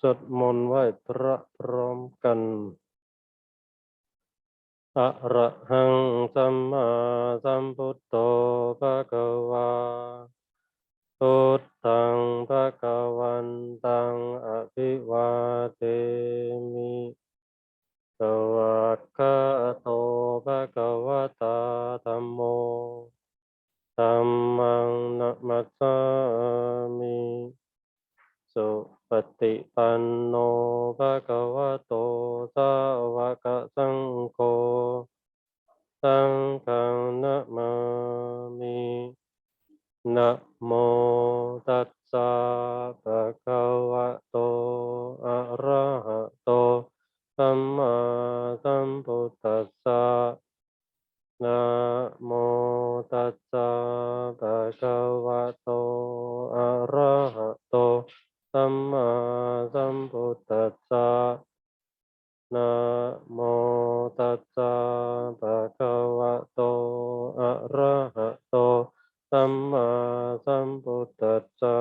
สวดมนต์ไหว้พระพร้อมกันอะระหังสัมมาสัมพุทโธภะคะวาพุทธังภะคะวันตังอภิวาเทมิสวากขาโตภะคะวะตาธัมโมธัมมังนะมัสสามิสุ ปฏิปันโนภะคะวะโตสาวกสังโฆสังฆนะมามินะโมตัสสะภะคะวะโตอะระหะโตสัมมาสัมพุทธัสสะนะโมตัสสะภะคะวะโตอะระหะโตสัมมา สัมพุทธัสสะนะโมตัสสะภะคะวะโตอะระหะโตสัมมาสัมพุทธัสสะ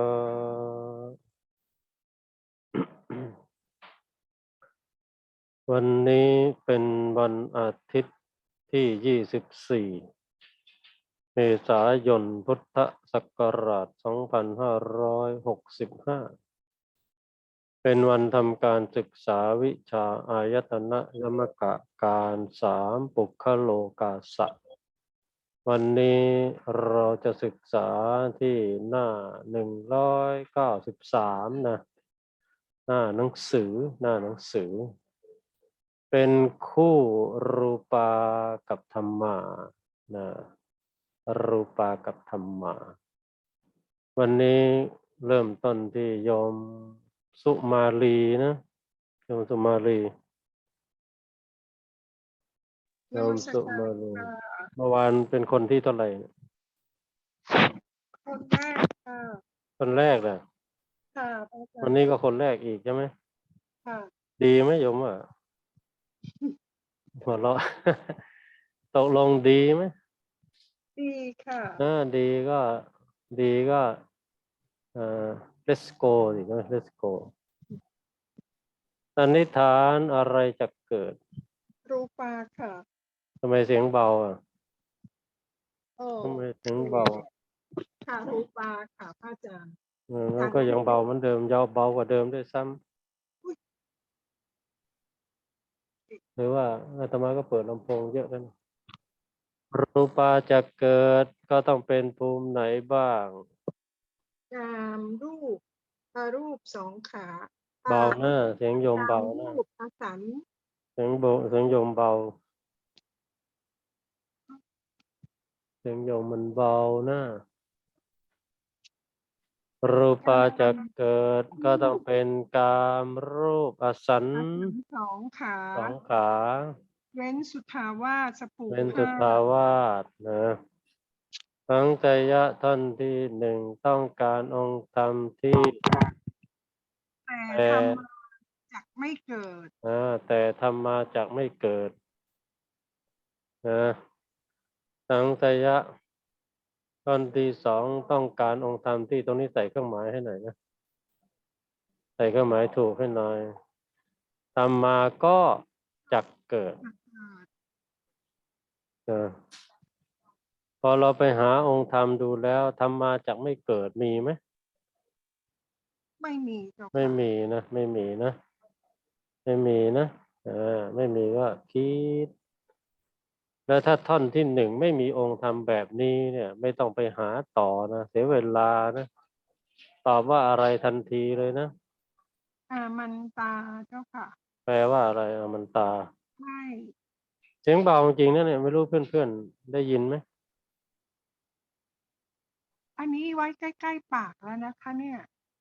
วันนี้เป็นวันอาทิตย์ที่ 24 เมษายนพุทธศักราช 2565 เป็นวันทำการศึกษาวิชาอายตนะยมกะการสามปุคโลกาสะ วันนี้เราจะศึกษาที่หน้าหนึ่งร้อยเก้าสิบสามนะหน้าหนังสือหน้าหนังสือ เป็นคู่รูปากับธรรมานะรูปากับธรรมา วันนี้เริ่มต้นที่ยม สุมาลีนะโยมสุมาลีโยมสุมาลีเมื่อวานเป็นคนที่เท่าไหร่เนี่ยคนแรกค่ะคนแรกนะค่ะพระอาจารย์วันนี้ก็คนแรกอีกใช่ไหมค่ะดีไหมโยมอะหัวเราะตกลงดีไหมดีค่ะอ่าดีก็ดีก็ เอ่อ let's go สิใช่ไหม let's go สันนิษฐานอะไรจะเกิด รูปาค่ะทำไมเสียงเบาอะโอ้ทำไมเสียงเบาค่ะรูปาค่ะพระอาจารย์ เออมันก็ยังเบาเหมือนเดิมยาวเบากว่าเดิมด้วยซ้ำหรือว่าอาตมาก็เปิดลำโพงเยอะแล้วนะรูปาจะเกิดก็ต้องเป็นภูมิไหนบ้าง กามรูปอารูปสองขาเบาหน้าเสียงโยมเบาหรูน้าปอาสันเสียงโบเสียงโยมเบา เสียงโยมมันเบาหน้ารูปาจะเกิดก็ต้องเป็นกามรูปอสันอาสันสองขาสองขา เว้นสุทาวาสสปูเป็นสุห้าทาวาสนะ ทั้งใจยะท่านที่หนึ่งต้องการองค์ธรรมที่แต่แต่ทำมาจากไม่เกิดอ่าแต่ทำมาจากไม่เกิดนะสังสยะตอนที่สองต้องการองค์ธรรมที่ตรงนี้ใส่เครื่องหมายให้หน่อยนะใส่เครื่องหมายถูกให้หน่อยทำมาก็จักเกิดนะพ อเราไปหาองค์ธรรมดูแล้วทำมาจากไม่เกิดมีไหมไม่มีเจ้าค่ะไม่มีนะไม่มีนะ ไม่มีนะอ่าไม่มีก็คิด แล้วถ้าท่อนที่หนึ่งไม่มีองค์ธรรมแบบนี้เนี่ย ไม่ต้องไปหาต่อนะเสียเวลานะตอบว่าอะไรทันทีเลยนะอามันตาเจ้าค่ะ แปลว่าอะไรอะมันตาใช่เสียงเบาจริงนะเนี่ยไม่รู้เพื่อนๆได้ยินไหม อันนี้ไว้ใกล้ ๆ ปากแล้วนะคะเนี่ย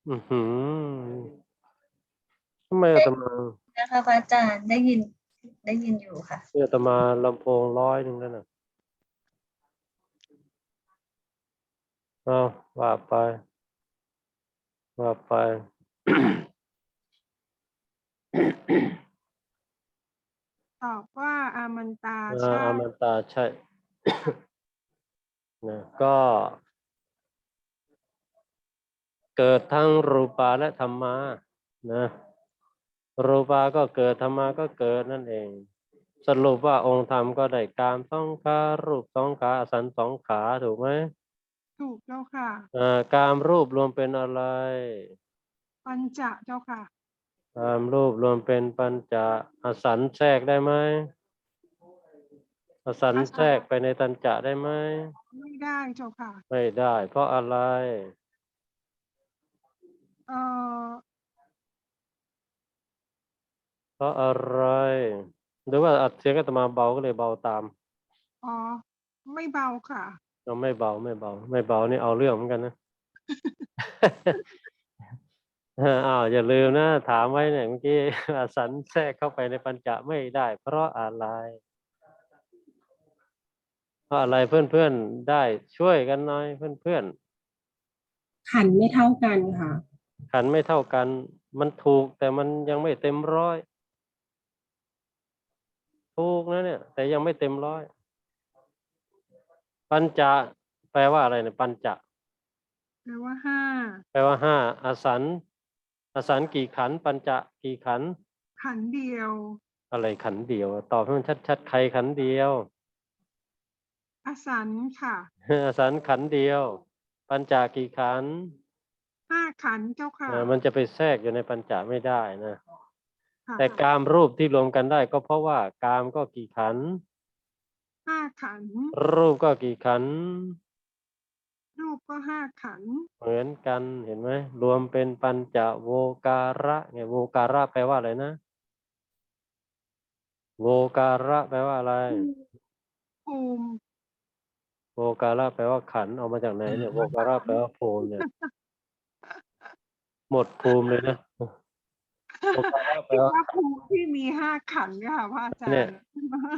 อือหือทำไมอาตมานะคะพระอาจารย์ได้ยินได้ยินอยู่ค่ะอาตมาลำโพงร้อยหนึ่งแล้วนะเอาว่าไป ว่าไป ตอบว่าอามันตาอ่าใช่อามันตาใช่ นะก็ เกิดทั้งรูปาและธรรมานะรูปาก็เกิดธรรมาก็เกิดนั่นเอง สรุปว่าองค์ธรรมก็ได้กามสองขารูปสองขาอสันสองขาถูกไหมถูกเจ้าค่ะอ่ากามรูปรวมเป็นอะไร ปัญจะเจ้าค่ะกามรูปรวมเป็นปัญจอสันแทรกได้ไหมอสันอสันแทรกไปในตัญจะได้ไหมไม่ได้เจ้าค่ะ ไม่ได้ เพราะอะไร เอ่อเพราะอะไร หรือว่าอัดเสียงอาตมาเบาก็เลยเบาตามอ๋อไม่เบาค่ะ เราไม่เบาไม่เบา ไม่เบานี่เอาเรื่องเหมือนกันนะ อ้าวอย่าลืมนะ ถามไว้เนี่ยเมื่อกี้อสันแทรกเข้าไปในปัญจะไม่ได้ เพราะอะไรเพราะอะไรเพื่อนๆได้ช่วยกันหน่อยเพื่อนขันไม่เท่ากันค่ะๆ ขันไม่เท่ากัน มันถูกแต่มันยังไม่เต็มร้อย ถูกนะเนี่ย แต่ยังไม่เต็มร้อย ปัญจะแปลว่าอะไรเนี่ยปัญจะแปลว่าห้าแปลว่าห้าอสันอสันกี่ขันธ์ปัญจะกี่ขันธ์ขันเดียว อะไรขันธ์เดียว ตอบให้มันชัดๆใครขันธ์เดียวอสันค่ะอสันขันธ์เดียว ปัญจกี่ขันธ์ห้า ขันเจ้าค่ะเออมันจะไปแทรกอยู่ในปัญจไม่ได้นะ ค่ะแต่กามรูปที่รวมกันได้ก็เพราะว่ากามก็กี่ขันธ์ห้าขันรูปก็กี่ขันธ์รูปก็ห้าขันเหมือนกันเห็นไหมรวมเป็นปัญจโวการะไงโวการะแปลว่าอะไรนะ โวการะแปลว่าอะไร ภูมิโวการะแปลว่าขันธ์เอามาจากไหนเนี่ยโวการะแปลว่าภูมิเนี่ย หมดภูมิเลยนะโวการะแปลที่ว่าว่าภูมิที่มีห้าขันค่ะพระอาจารเนี่ย ย์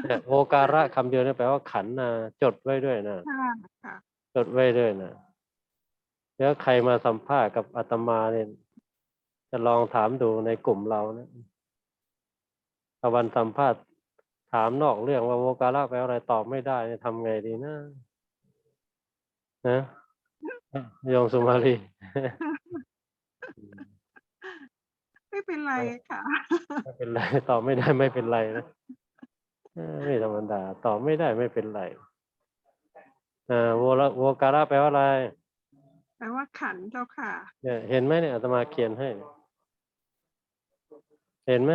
เนี่ยโวการะคำเดียวเนี่ยแปลว่าขันธ์นะจดไว้ด้วยนะค่ะค่ะ จดไว้ด้วยนะแล้วใครมาสัมภาษณ์กับอาตมาเนี่ย จะลองถามดูในกลุ่มเรานะตะวันสัมภาษณ์ถามนอกเรื่องว่าโวการะแปลว่าอะไรตอบไม่ได้เนี่ยทำไงดีนะนะโยงสุมาลี ไม่เป็นไรค่ะ ไม่เป็นไรตอบไม่ได้ไม่เป็นไรนะเออไม่ธรรมดาตอบไม่ได้ไม่เป็นไรอ่าโวละโวการะแปลว่าอะไรแปลว่าขันเจ้าค่ะเนี่ยเห็นไหมเนี่ยอาตมาเขียนให้เนี่ยเห็นไหม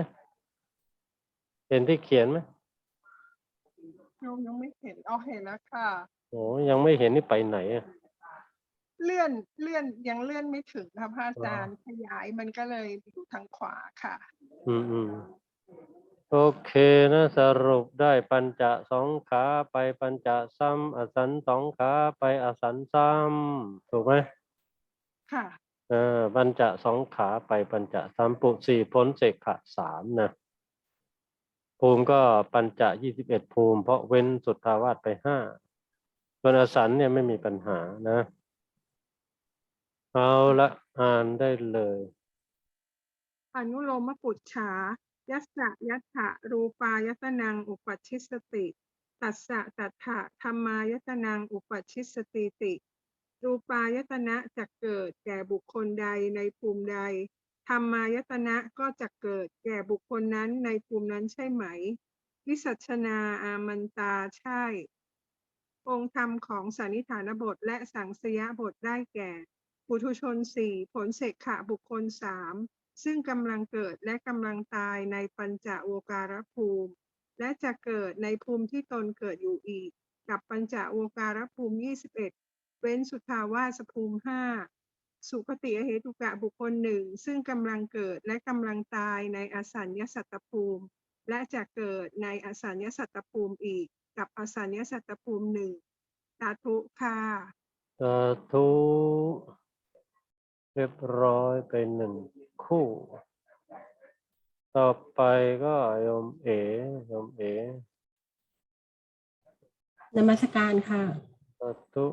เห็นที่เขียนไหมโยมยังไม่เห็นเอาเห็นแล้วค่ะโอ้ยังไม่เห็นนี่ไปไหนอะ เลื่อนเลื่อนยังเลื่อนไม่ถึงค่ะพระอาจารย์ขยายมันก็เลยอยู่ทางขวาค่ะ อืมอืมโอเคนะสรุปได้ปัญจะสองขาไปปัญจะซ้ำอสันสองขาไปอสันซ้ำถูกไหมค่ะเออปัญจะสองขาไปปัญจะซ้ำปุสี่พ้นเสกขะสามนะภูมิก็ปัญจะยี่สิบเอ็ดภูมิ เพราะเว้นสุทธาวาสไปห้าส่วนอสันเนี่ยไม่มีปัญหานะ เอาละอ่านได้เลย อนุโลมปุจฉา ยัสสะยัตถะรูปายตนังอุปัชิสติ ตัสสะตัทธะธรรมายตนังอุปัชชิสติติ รูปายตนะจะเกิดแก่บุคคลใดในภูมิใด ธรรมายตนะก็จะเกิดแก่บุคคลนั้นในภูมินั้นใช่ไหม วิสัชนาอามันตาใช่ องค์ธรรมของสันนิฐานบทและสังสยบทได้แก่ ปุถุชนสี่ผลเสกขะบุคคลสามซึ่งกำลังเกิดและกำลังตายในปัญจโวการภูมิ และจะเกิดในภูมิที่ตนเกิดอยู่อีก กับปัญจโวการภูมิ 21 เว้นสุทาวาสภูมิ 5 สุคติอเหตุกะบุคคลหนึ่งซึ่งกำลังเกิดและกำลังตายในอสัญญสัตตภูมิ และจะเกิดในอสัญญสัตตภูมิอีก กับอสัญญสัตตภูมิหนึ่งสาธุค่ะสาธุ เรียบร้อยไปหนึ่งคู่ ต่อไปก็โยมเอโยมเอนมัสการค่ะสาธุ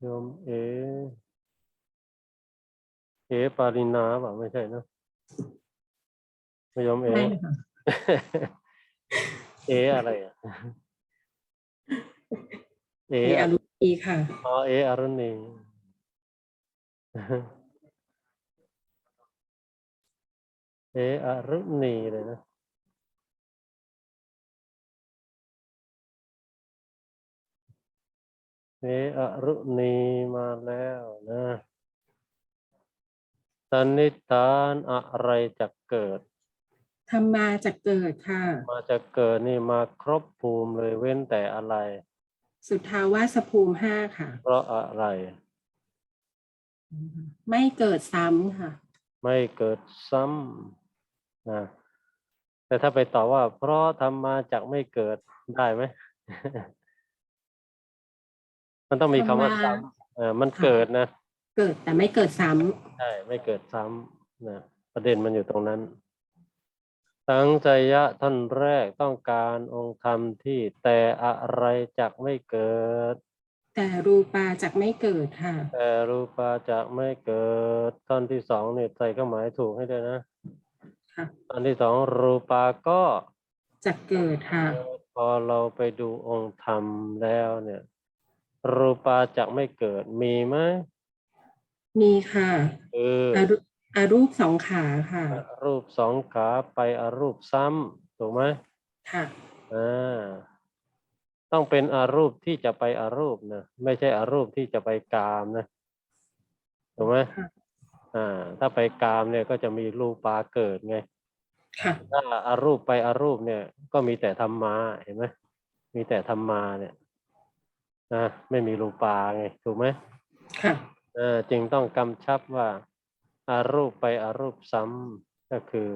โยมเอเอปารินาเปล่าไม่ใช่เนอะไม่โยมเอไม่ค่ะเออะไรอะ เอเออรุณีค่ะอ๋อเออรุณีเออรุณีเลยนะเออรุณีมาแล้วนะสันนิษฐานอะไรจะเกิดธรรมาจะเกิดค่ะ มาจะเกิดนี่มาครบภูมิเลยเว้นแต่อะไร สุทธาวาสภูมิห้าค่ะ เพราะอะไร ไม่เกิดซ้ำค่ะ ไม่เกิดซ้ำนะแต่ถ้าไปตอบว่า เพราะทำมาจากไม่เกิดได้ไหม มันต้องมีคำว่าทำมาซ้ำเออมันเกิดนะ เกิดแต่ไม่เกิดซ้ใช่ไม่เกิดซ้ำนะประเด็นมันอยู่ตรงนั้น สังสยะท่านแรกต้องการองค์ธรรมที่แต่อะไรจักไม่เกิดำแต่รูปาจากไม่เกิดค่ะ แต่รูปาจะไม่เกิด ท่อนที่สองเนี่ยใส่เครื่องหมายถูกให้ด้วยนะค่ะตอนที่สองรูปาก็จะเกิดค่ะ พอเราไปดูองค์ธรรมแล้วเนี่ย รูปาจะไม่เกิดมีไหมมีค่ะคือ อรูอรูปสองขาค่ะรูปสองขาไปอรูปซ้ำถูกไหมค่ะ อ่าต้องเป็นอารูปที่จะไปอารูปนะไม่ใช่อารูปที่จะไปกามนะถูกไหมค่ะ อ่า ถ้าไปกามเนี่ยก็จะมีรูปาเกิดไง ค่ะ ถ้าอารูปไปอารูปเนี่ย ก็มีแต่ธรรมาเห็นไหมมีแต่ธรรมาเนี่ยนะไม่มีรูปาไงถูกไหม ค่ะ เออจึงต้องกำชับว่า อารูปไปอารูปซ้ำก็คือ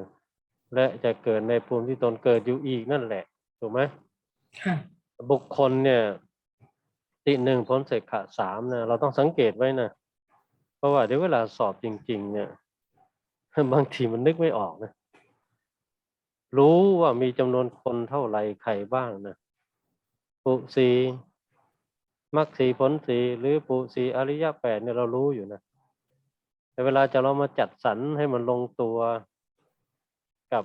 และจะเกิดในภูมิที่ตนเกิดอยู่อีกนั่นแหละถูกไหมค่ะบุคคลเนี่ย ติหนึ่งพ้นเสกขะสามนะเราต้องสังเกตไว้นะเพราะว่าเดี๋ยวเวลาสอบจริง ๆ เนี่ยบางทีมันนึกไม่ออกนะรู้ว่ามีจำนวนคนเท่าไหร่ใครบ้างนะปุสีมักสีผลสีหรือปุสีอริยแปดเนี่ยเรารู้อยู่นะ แต่เวลาจะเรามาจัดสรรให้มันลงตัวกับ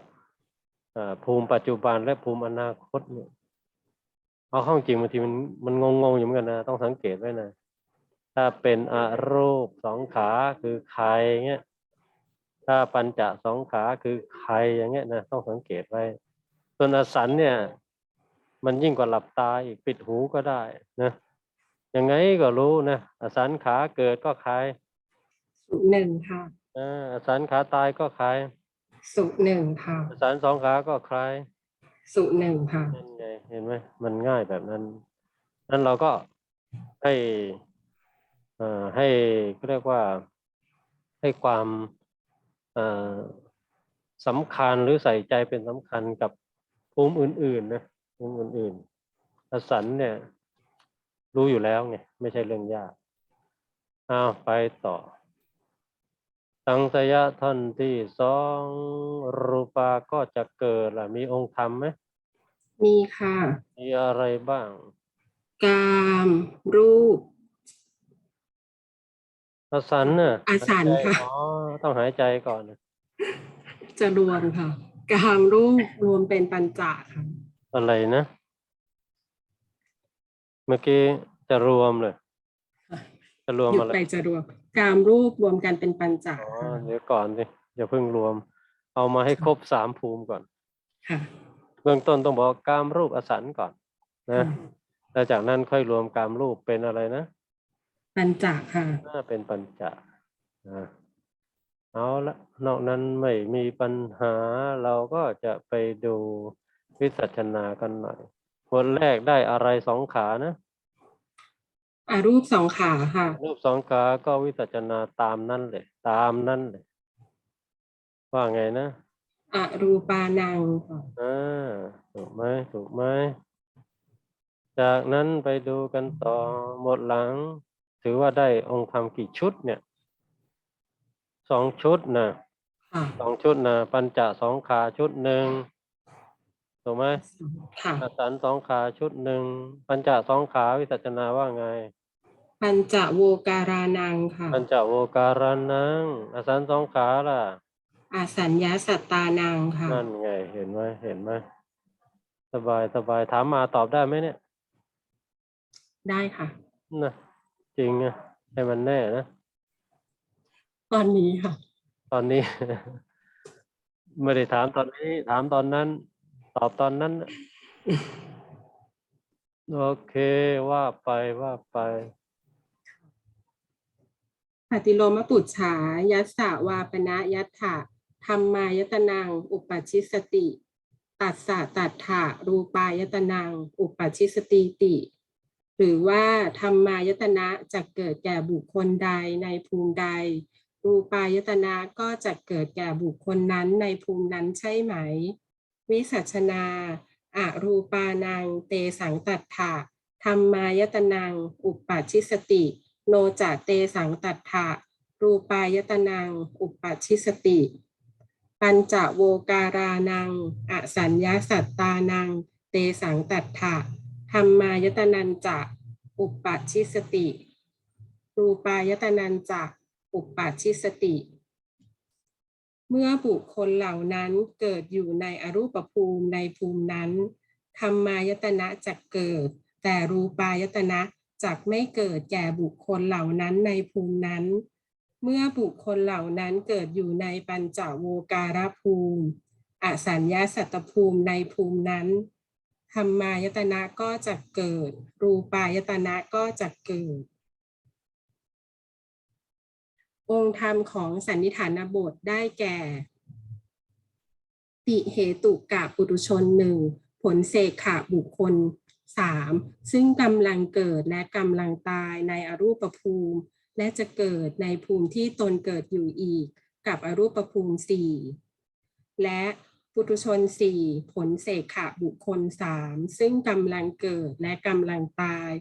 ภูมิปัจจุบันและภูมิอนาคตเนี่ยเอาเข้าจริงบางทีมันมันงงๆอยู่เหมือนกันนะต้องสังเกตไว้นะถ้าเป็นอรูปสองขาคือใครเงี้ยถ้าปัญจสองขาคือใครอย่างเงี้ยนะต้องสังเกตไว้ส่วนอสันเนี่ย มันยิ่งกว่าหลับตาอีกปิดหูก็ได้นะยังไงก็รู้นะอสันขาเกิดก็ใคร สุหนึ่งค่ะอ่าอสันขาตายก็ใครสุหนึ่งค่ะ อสันสองขาก็ใครสุหนึ่งค่ะ นั่นไงเห็นไหมมันง่ายแบบนั้น นั้นเราก็ให้เอ่อให้เรียกว่าให้ความเอ่อสำคัญหรือใส่ใจเป็นสำคัญกับภูมิอื่นๆนะภูมิอื่นๆอสันเนี่ย รู้อยู่แล้วไงไม่ใช่เรื่องยากอ้าวไปต่อ สังสยะท่อนที่สองรูปาก็จะเกิดล่ะ มีองค์ธรรมไหมมีค่ะ มีอะไรบ้าง กามรูป อสันน่ะอสันหายใจค่ะ อ๋อ ต้องหายใจก่อนนะจะรวมค่ะ กามรูปรวมเป็นปัญจค่ะ อะไรนะ เมื่อกี้จะรวมเลย จะรวมหยุดอะไรไปจะรวม กามรูปรวมกันเป็นปัญจอ๋อค่ะเดี๋ยวก่อนสิอย่าเพิ่งรวม เอามาให้ครบสามภูมิก่อนค่ะเบื้องต้นต้องบอกกามรูปอสันก่อนนะแล้วจากนั้นค่อยรวมกามรูปเป็นอะไรนะ ปัญจค่ะน่าเป็นปัญจนะเอาละนอกนั้นไม่มีปัญหาเราก็จะไปดูวิสัชนากันหน่อยบทแรกได้อะไรสองขานะ อารูปสองขาค่ะ รูปสองขาก็วิสัชนาตามนั่นเลยตามนั่นเลยว่าไงนะอรูปานังค่ะอ่าถูกไหมถูกไหมจากนั้นไปดูกันต่อหมดหลัง ถือว่าได้องค์ธรรมกี่ชุดเนี่ยสองชุดนะค่ะสองชุดนะปัญจสองขาชุดหนึ่ง ถูกไหมค่ะอสันสองขาชุดหนึ่งปัญจสองขาวิสัชนาว่าไง ปัญจโวการานังค่ะ ปัญจโวการานังอสันสองขาล่ะอาสัญญาสัตตานังค่ะ นั่นไง เห็นไหมเห็นไหมสบายสบายถามมาตอบได้ไหมเนี่ย ได้ค่ะนะจริงอะให้มันแน่นะตอนนี้ค่ะ ตอนนี้ ไม่ได้ถามตอนนี้ ถามตอนนั้น ตอบตอนนั้น โอเคว่าไปว่าไปปฏิโลมปุจฉายัสสะวาปนะยัตถะธรรมายตนัง อุปชิสติ ตัสสะตัฏฐะรูปายตนัง อุปชิสติติ หรือว่าธรรมายตนะจะเกิดแก่บุคคลใดในภูมิใด รูปายตนะก็จะเกิดแก่บุคคลนั้นในภูมินั้นใช่ไหม วิสัชนาอะรูปานัง เตสังตัฏฐะธรรมายตนัง อุปปัชชิสติ โนจะเตสังตัฏฐะรูปายตนัง อุปปัชชิสติ ปัญจโวการานัง อสัญญาสัตตานัง เตสังตัฏฐะธรรมายตนันจะอุปปัชชิสติ รูปายตนันจะอุปปัชชิสติ เมื่อบุคคลเหล่านั้นเกิดอยู่ในอรูปภูมิในภูมินั้นธรรมายตนะจะเกิด แต่รูปายตนะจักไม่เกิดแก่บุคคลเหล่านั้นในภูมินั้น เมื่อบุคคลเหล่านั้นเกิดอยู่ในปัญจโวการภูมิอสัญญาสัตตภูมิในภูมินั้นธรรมายตนะก็จะเกิด รูปายตนะก็จะเกิด องค์ธรรมของสันนิฐานบทได้แก่ ติเหตุกะปุตุชนหนึ่งผลเสกขะบุคคลสามซึ่งกำลังเกิดและกำลังตายในอรูปภูมิ และจะเกิดในภูมิที่ตนเกิดอยู่อีก กับอรูปภูมิสี่และปุตุชนสี่ผลเสกขะบุคคลสามซึ่งกำลังเกิดและกำลังตาย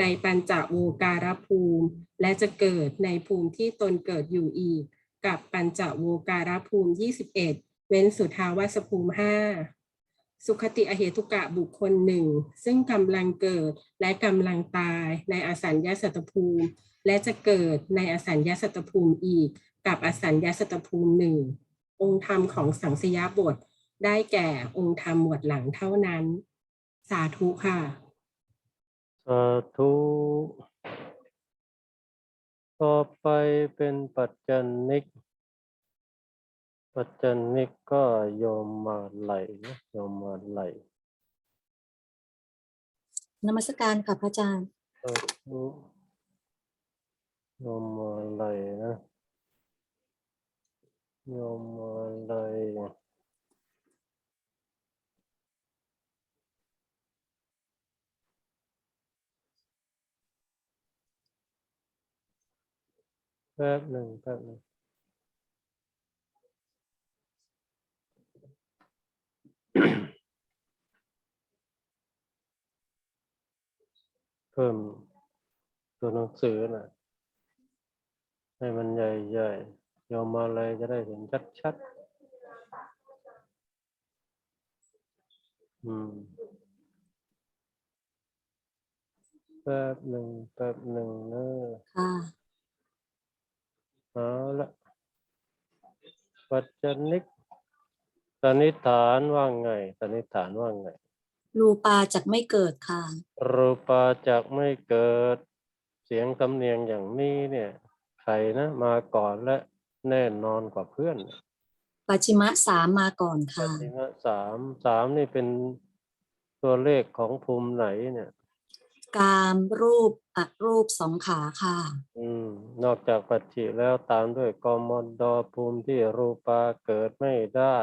ในปัญจโวการภูมิ และจะเกิดในภูมิที่ตนเกิดอยู่อีก กับปัญจโวการภูมิ 21 เว้นสุทาวาสภูมิ 5 สุขติอเหตุกะบุคคลหนึ่งซึ่งกำลังเกิดและกำลังตายในอสัญญาสัตตภูมิ และจะเกิดในอสัญญาสัตตภูมิอีก กับอสัญญาสัตตภูมิหนึ่งองค์ธรรมของสังสยาบท ได้แก่องค์ธรรมหมวดหลังเท่านั้น สาธุค่ะ สาธุต่อไปเป็นปัจจันนิก ปัจจันนิกก็โยมมาไหลนะโยมมาไหลนมัสการค่ะพระอาจารย์สาธุโยมมาไหลนะโยมมาไหล แป๊บหนึ่งแป๊บหนึ่งเพิ่มตัวหนังสือน่ะให้มันใหญ่ๆโยมมาอะไรจะได้เห็นชัดๆ อืมแป๊บหนึ่งแป๊บหนึ่งเนอะค่ะ เอาละปัจจนิกสันนิษฐานว่าไงสันนิษฐานว่าไง รูปาจากไม่เกิดค่ะ รูปาจากไม่เกิด เสียงสำเนียงอย่างนี้เนี่ยใครนะมาก่อนและแน่นอนกว่าเพื่อนปัจฉิมะสามมาก่อนปค่ะฏิมาสามสามนี่เป็นตัวเลขของภูมิไหนเนี่ย กามรูปอรูปสองขาค่ะ อืม นอกจากปัจฉิแล้วตามด้วยกมดภูมิที่รูปาเกิดไม่ได้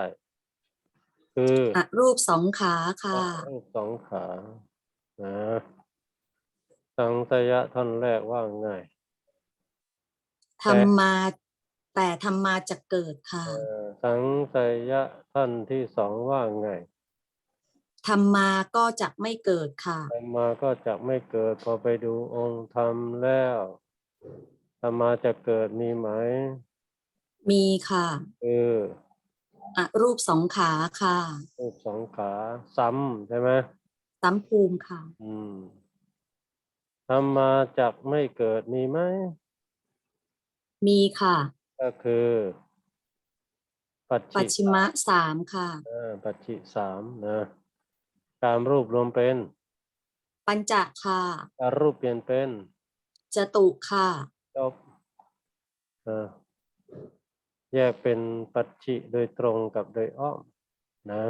คืออรูปสองขาค่ะรูปสองขานะสังสยะท่อนแรกว่าไงธรรมาแต่ธรรมาจะเกิดค่ะเอ่อสังสยะท่านที่สองว่าไง ธรรมาก็จะไม่เกิดค่ะ ธรรมาก็จะไม่เกิด พอไปดูองค์ธรรมแล้วธรรมาจะเกิดมีไหม มีค่ะคืออรูปสองขาค่ะ รูปสองขา ซ้ำใช่ไหมสัมภูมิค่ะ อืมธรรมาจะไม่เกิดมีไหม มีค่ะ ก็คือปัจปัจฉิฉิมะสามค่ะ อ่าปัจฉิสามนะ ตามรูปรวมเป็นปัญจค่ะอารูปเปลี่ยนเป็นจตุค่ะจบเออแยกเป็นปัจฉิโดยตรงกับโดยอ้อมนะ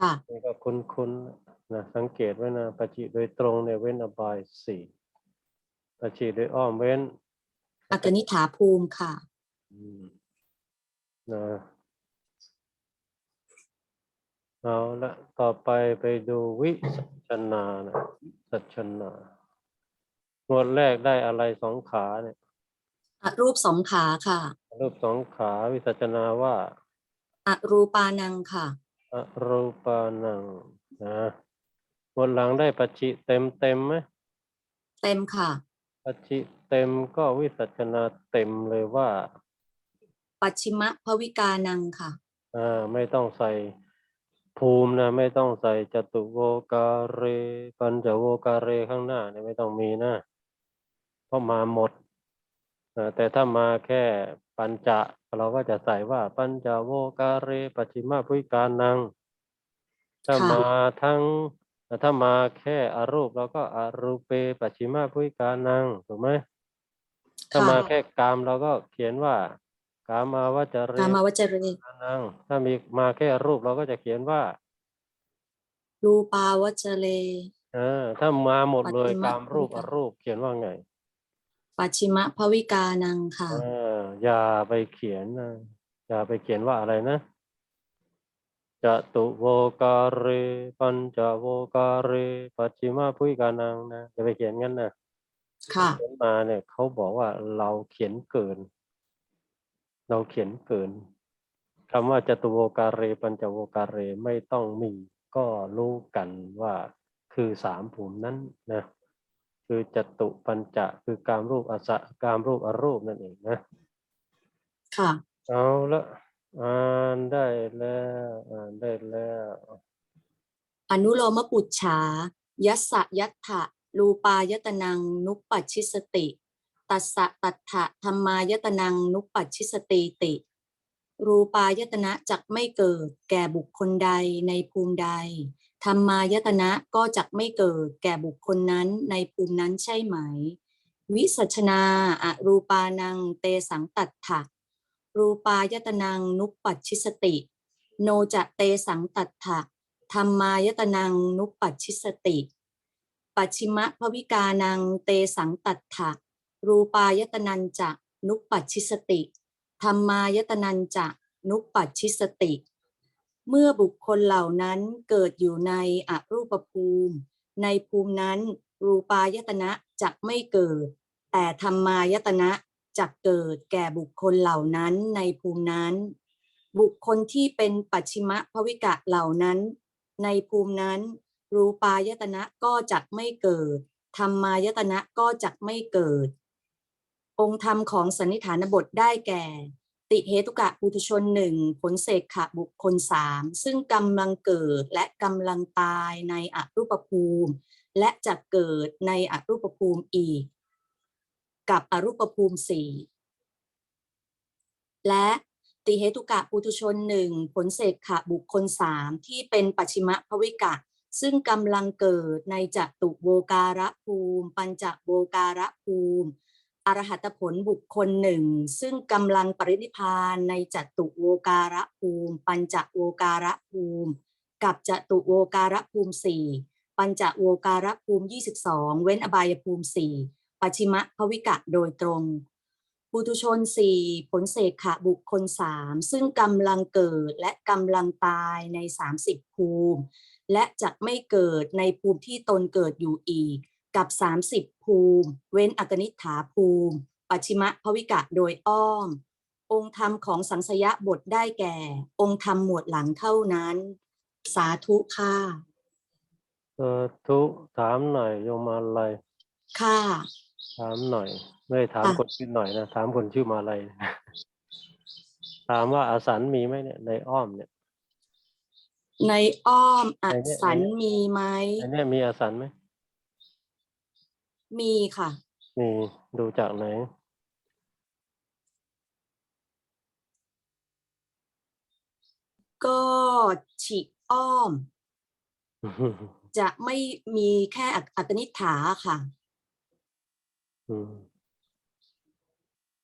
ค่ะนี่ก็คุ้นๆนะสังเกตไว้นะปัจฉิโดยตรงเนี่ยเว้นอบายสี่ปัจฉิโดยอ้อมเว้นอักนิฐาภูมิค่ะ อืมนะ เอาละต่อไปไปดูวิสัชนานะสัชนาหมวดแรกได้อะไรสองขาเนี่ยอรูปสองขาค่ะ รูปสองขาวิสัชนาว่าอรูปานังค่ะอรูปานังนะหมวดหลังได้ปัจฉิเต็มเต็มไหมเต็มค่ะ ปัจฉิเต็มก็วิสัชนาเต็มเลยว่า ปัจฉิมภวิกานังค่ะอ่าไม่ต้องใส่ ภูมินะไม่ต้องใส่จตุโวการเร ปัญจโวการเรข้างหน้าเนี่ยไม่ต้องมีนะเพราะมาหมดอ่าแต่ถ้ามาแค่ปัญจะ เราก็จะใส่ว่าปัญจโวการเรปัจฉิมาพุยการนัง ถ้าค่ะมาทั้งถ้ามาแค่อรูปเราก็อรูปเปปัจฉิมาพุยการนังถูกไหมถ้ามาค่ะแค่กามเราก็เขียนว่า กามาวจเรกามาวจเรนังถ้ามีมาแค่รูปเราก็จะเขียนว่า รูปาวจเรเออถ้ามาหมดเลยปฏิมะตามรูปภวิอการูปเขียนว่าไง ปัจฉิมภวิกานังค่ะเอออย่าไปเขียนนะอย่าไปเขียนว่าอะไรนะจตุโวการเรปัญจโวการเรปัจฉิมาพุยกานังนะอย่าไปเขียนงั้นนะค่ะเขียนมาเนี่ยเขาบอกว่าเราเขียนเกิน เราเขียนเกินคำว่าจตุโวการเรปัญจโวการเรไม่ต้องมี ก็รู้กันว่าคือสามภูมินั้นนะคือจตุปัญจะคือการรูปอสะการรูปอรูปนั่นเองนะค่ะเอาละอ่านได้แล้วอ่านได้แล้ว อนุโลมปุจฉายัสสะยัตถะรูปายตนังนุปปัชชิสติ ตัสสะตัตถะธรรมายตนังนุปปัชชิสติติ รูปายตนะจักไม่เกิด แก่บุคคลใดในภูมิใด ธรรมายตนะก็จักไม่เกิด แก่บุคคลนั้นในภูมินั้นใช่ไหม วิสัชนาอรูปานังเตสังตัตถะรูปายตนังนุปปัชชิสติ โนจะเตสังตัตถะธรรมายตนังนุปปัชชิสติ ปัจฉิมภวิกานังเตสังตัตถะ รูปายตนันจะนุปปัชชิสติธรรมายตนันจะนุปปัชชิสติ เมื่อบุคคลเหล่านั้นเกิดอยู่ในอรูปภูมิ ในภูมินั้น รูปายตนะจะไม่เกิด แต่ธรรมายตนะจะเกิดแก่บุคคลเหล่านั้นในภูมินั้น บุคคลที่เป็นปัจฉิมภวิกะเหล่านั้น ในภูมินั้น รูปายตนะก็จะไม่เกิดธรรมายตนะก็จะไม่เกิด องค์ธรรมของสันนิฐานบทได้แก่ ติเหตุกะปุถุชนหนึ่งผลเสกขะบุคคลสามซึ่งกำลังเกิดและกำลังตายในอรูปภูมิ และจะเกิดในอรูปภูมิอีก กับอรูปภูมิสี่และติเหตุกะปุถุชนหนึ่งผลเสกขะบุคคลสามที่เป็นปัจฉิมภวิกะ ซึ่งกำลังเกิดในจตุโวการะภูมิ ปัญจโวการะภูมิ อรหัตผลบุคคลหนึ่ง ซึ่งกำลังปรินิพานในจตุโวการะภูมิ ปัญจโวการะภูมิ กับจตุโวการะภูมิสี่ปัญจโวการะภูมิ 22 เว้นอบายภูมิสี่ปัจฉิมะภวิกะโดยตรงปุถุชนสี่ผลเสกขะบุคคลสามซึ่งกำลังเกิดและกำลังตายใน 30 ภูมิ และจะไม่เกิดในภูมิที่ตนเกิดอยู่อีก กับ 30 ภูมิ เว้นอกนิษฐาภูมิ ปัจฉิมภวิกะโดยอ้อม องค์ธรรมของสังสยบทได้แก่ องค์ธรรมหมวดหลังเท่านั้น สาธุค่ะเออทุถามหน่อยโยมมาอะไรค่ะ ถามหน่อย ไม่ได้ถามค่ะคนชื่อหน่อยนะถามคนชื่อมาอะไรถามว่าอาสันมีไหมเนี่ยในอ้อมเนี่ย ในอ้อมอในเนี่ยสันในเนี่ยมีไหมในเนี่ยมีอาสันไหม มีค่ะ มีดูจากไหน ก็ฉีอ้อม จะไม่มีแค่อักอัตนิษฐาค่ะอืม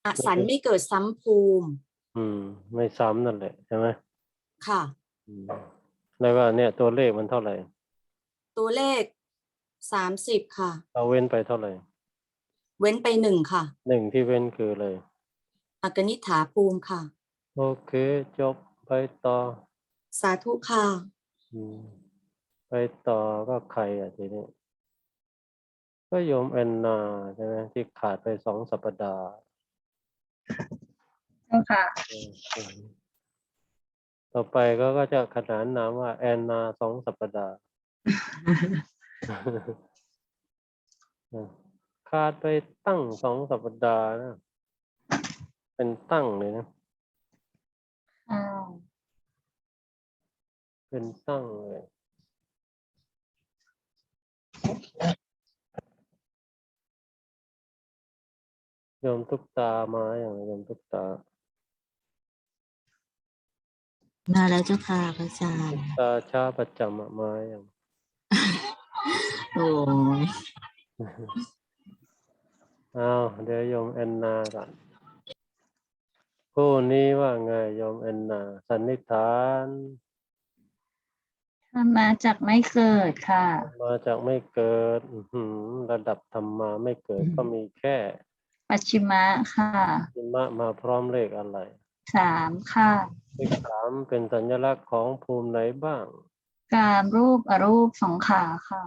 อสันไม่เกิดซ้ำภูมิ อืม ไม่ซ้ำนั่นแหละใช่ไหมค่ะ อืมแล้วก็เนี่ยตัวเลขมันเท่าไหร่ ตัวเลข สามสิบค่ะ เราเว้นไปเท่าไหร่เว้นไปหนึ่งค่ะ หนึ่งที่เว้นคืออะไรอกนิษฐาภูมิค่ะ โอเค จบไปต่อสาธุค่ะ อืมไปต่อก็ใครอะทีนี้ก็โยมแอนนาใช่ไหมที่ขาดไปสองสัปดาห์เจ้าค่ะ เออเออต่อไปก็ก็จะขนานนามว่าแอนนาสองสัปดาห์เออ ขาดไปตั้งสองสัปดาห์นะ เป็นตั้งเลยนะอ้าวเป็นตั้งเลยโยมทุกตามาอย่างไรโยมทุกตา มาแล้วเจ้าค่ะพระอาจารย์ตาชาประจำอะมาอย่าง โอ้ยอ้าวเดี๋ยวโยมแอนนาก่อนคู่นี้ว่าไงโยมแอนนา สันนิษฐานถ้ามาจากไม่เกิดค่ะ มาจากไม่เกิด อื้อหือระดับธรรมาไม่เกิดก็มีแค่ปัจฉิมะค่ะจิมะมาพร้อมเลขอะไรสามค่ะ เลขสามเป็นสัญลักษณ์ของภูมิไหนบ้าง กามรูปอรูปสองขาค่ะ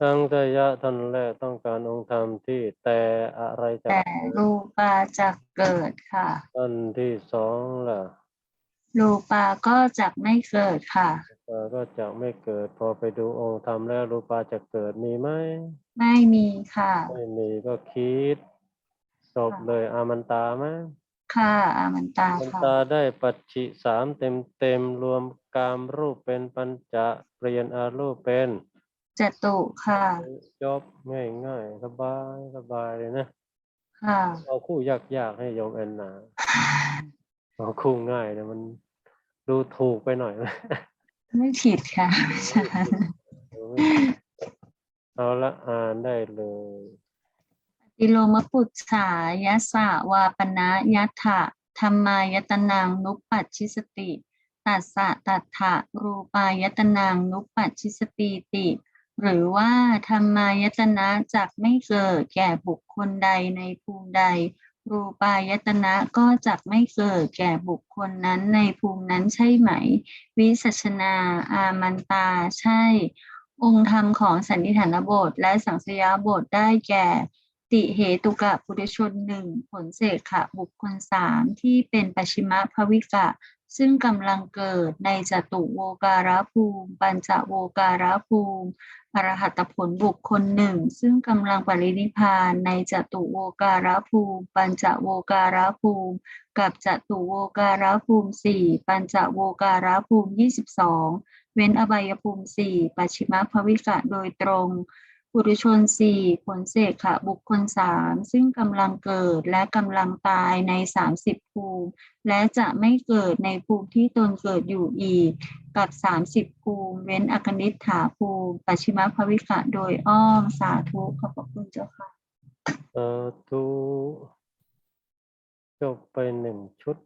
ทั้งทยะท่านแรกต้องการองค์ธรรมที่แต่อะไรจะแต่รูปาจากเกิดค่ะ ท่านที่สองล่ะรูปาก็จากไม่เกิดค่ะเอ่อก็จะไม่เกิด พอไปดูองค์ธรรมแล้วรูปาจะเกิดมีไหมไม่มีค่ะ ไม่มีก็คิดจบเลยอามันตาไหม ค่ะอามันตามันค่ะตาได้ปัจฉิสามเต็มเต็มๆรวมกามรูปเป็นปัญจะเปลี่ยนอารูปเป็นจตุค่ะจบง่ายง่ายๆสบายสบายเลยนะค่ะเอาคู่ยากๆให้โยมแอนนาเอาคู่ง่ายเนี่ยมันดูถูกไปหน่อยนะไม่ผิดค่ะอาจารย์เอาละอ่านได้เลย ติโลมปุจฉายะสะวาปนะยัตถะธรรมายตนังนุปปัชชิสติตัสสะตัถะรูปายตนังนุปปัชชิสติติ หรือว่าธรรมายตนะจักไม่เกิดแก่บุคคลใดในภูมิใด รูปายตนะก็จักไม่เกิดแก่บุคคลนั้นในภูมินั้นใช่ไหม วิสัชนาอามันตาใช่ องค์ธรรมของสันนิฐานบทและสังสยาบทได้แก่ ติเหตุกะปุถุชนหนึ่งผลเสกขะบุคคลสามที่เป็นปัจฉิมภวิกะ ซึ่งกำลังเกิดในจตุโวการาภูมิ ปัญจโวการาภูมิอรหัตผลบุคคลหนึ่ง ซึ่งกำลังปรินิพานในจตุโวการาภูมิ ปัญจโวการาภูมิ กับจตุโวการาภูมิสี่ปัญจโวการาภูมิยี่สิบสองเว้นอบายภูมิสี่ปัจฉิมภวิกะโดยตรง ปุถุชนสี่ผลเสกขะบุคคลสามซึ่งกำลังเกิดและกำลังตายในสามสิบภูมิ และจะไม่เกิดในภูมิที่ตนเกิดอยู่อีก กับสามสิบภูมิ เว้นอกนิษฐาภูมิปัจฉิมภวิกะโดยอ้อมสาธุขอบพระคุณเจ้าค่ะสาธุจบไปหนึ่งชุด